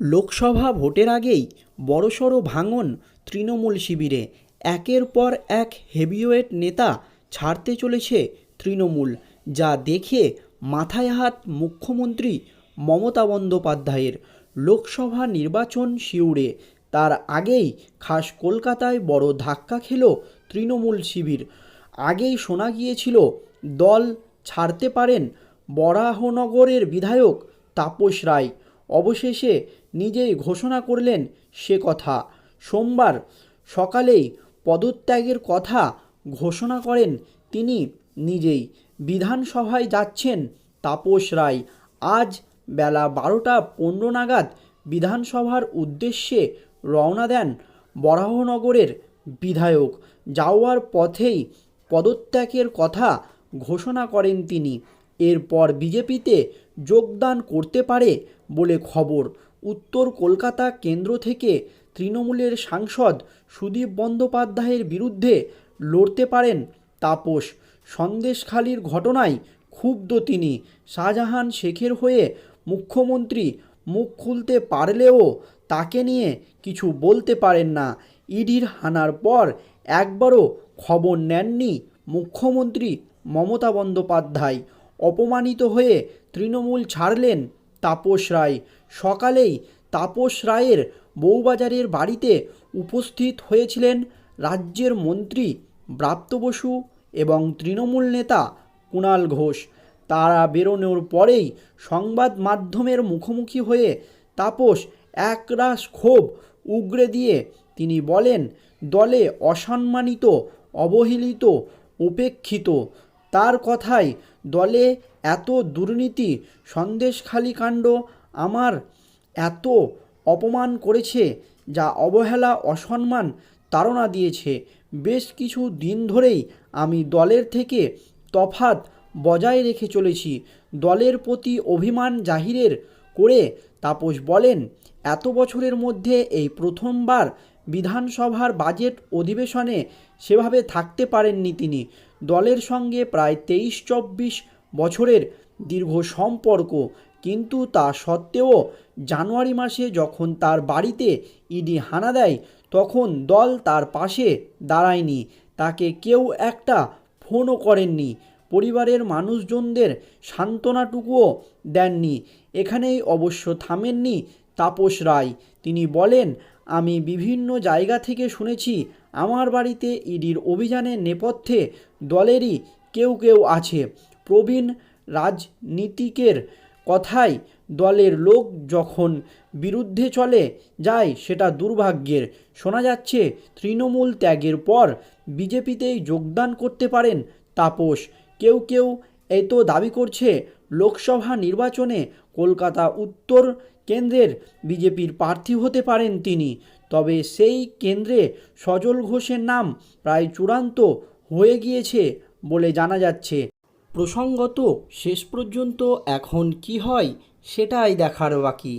লোকসভা ভোটের আগেই বড়সড় ভাঙন তৃণমূল শিবিরে। একের পর এক হেভিওয়েট নেতা ছাড়তে চলেছে তৃণমূল, যা দেখে মাথায় হাত মুখ্যমন্ত্রী মমতা বন্দ্যোপাধ্যায়ের। লোকসভা নির্বাচন শিউরে, তার আগেই খাস কলকাতায় বড় ধাক্কা খেল তৃণমূল শিবির। আগেই শোনা গিয়েছিল, দল ছাড়তে পারেন বরাহনগরের বিধায়ক তাপস রায়। অবশেষে নিজেই ঘোষণা করলেন সে কথা। সোমবার সকালেই পদত্যাগের কথা ঘোষণা করেন তিনি নিজেই। বিধানসভায় যাচ্ছেন তাপস রায়। আজ বেলা বারোটা পনেরো নাগাদ বিধানসভার উদ্দেশ্যে রওনা দেন বরাহনগরের বিধায়ক। যাওয়ার পথেই পদত্যাগের কথা ঘোষণা করেন তিনি। এরপর বিজেপিতে যোগদান করতে পারে বলে খবর। উত্তর কলকাতা কেন্দ্র থেকে তৃণমূলের সাংসদ সুদীপ বন্দ্যোপাধ্যায়ের বিরুদ্ধে লড়তে পারেন তাপস। সন্দেশখালির ঘটনায় ক্ষুব্ধ তিনি। শাহজাহান শেখের হয়ে মুখ্যমন্ত্রী মুখ খুলতে পারলেও তাকে নিয়ে কিছু বলতে পারেন না। ইডির হানার পর একবারও খবর নেননি মুখ্যমন্ত্রী মমতা বন্দ্যোপাধ্যায়। অপমানিত হয়ে তৃণমূল ছাড়লেন তাপস রায়। সকালেই তাপস রায়ের বউবাজারের বাড়িতে উপস্থিত হয়েছিলেন রাজ্যের মন্ত্রী ব্রাত্য বসু এবং তৃণমূল নেতা কুণাল ঘোষ। তারা বেরোনোর পরেই সংবাদ মাধ্যমের মুখোমুখি হয়ে তাপস একরাশ ক্ষোভ উগরে দিয়ে তিনি বলেন, দলে অসম্মানিত, অবহেলিত, উপেক্ষিত তার কথায় দলে এত দুর্নীতি সন্দেশখালি কাণ্ড আমার এত অপমান করেছে যা অবহেলা, অসম্মান তাড়না দিয়েছে। বেশ কিছু দিন ধরেই আমি দলের থেকে তফাত বজায় রেখে চলেছি। দলের প্রতি অভিমান জাহিরের করে তাপস বলেন, এত বছরের মধ্যে এই প্রথমবার বিধানসভার বাজেট অধিবেশনে সেভাবে থাকতে পারেননি তিনি। দলের সঙ্গে প্রায় তেইশ চব্বিশ বছরের দীর্ঘ সম্পর্ক। কিন্তু তা সত্ত্বেও জানুয়ারি মাসে যখন তার বাড়িতে ইডি হানা দেয়, তখন দল তার পাশে দাঁড়ায়নি। তাকে কেউ একটা ফোনও করেননি। পরিবারের মানুষজনদের সান্ত্বনাটুকুও দেননি। এখানেই অবশ্য থামেননি তাপস রায়। তিনি বলেন, আমি বিভিন্ন জায়গা থেকে শুনেছি, আমার বাড়িতে ইডির অভিযানের নেপথ্যে দলেরই কেউ কেউ আছে। প্রবীণ রাজনীতিকের কথায় দলের লোক যখন বিরুদ্ধে চলে যায়, সেটা দুর্ভাগ্যের। শোনা যাচ্ছে, তৃণমূল ত্যাগের পর বিজেপিতেই যোগদান করতে পারেন তাপস। কেউ কেউ এই তো দাবি করছে, লোকসভা নির্বাচনে কলকাতা উত্তর কেন্দ্রের বিজেপির প্রার্থী হতে পারেন তিনি। তবে সেই কেন্দ্রে সজল ঘোষের নাম প্রায় চূড়ান্ত হয়ে গিয়েছে বলে জানা যাচ্ছে। প্রসঙ্গত, শেষ পর্যন্ত এখন কি হয় সেটাই দেখার বাকি।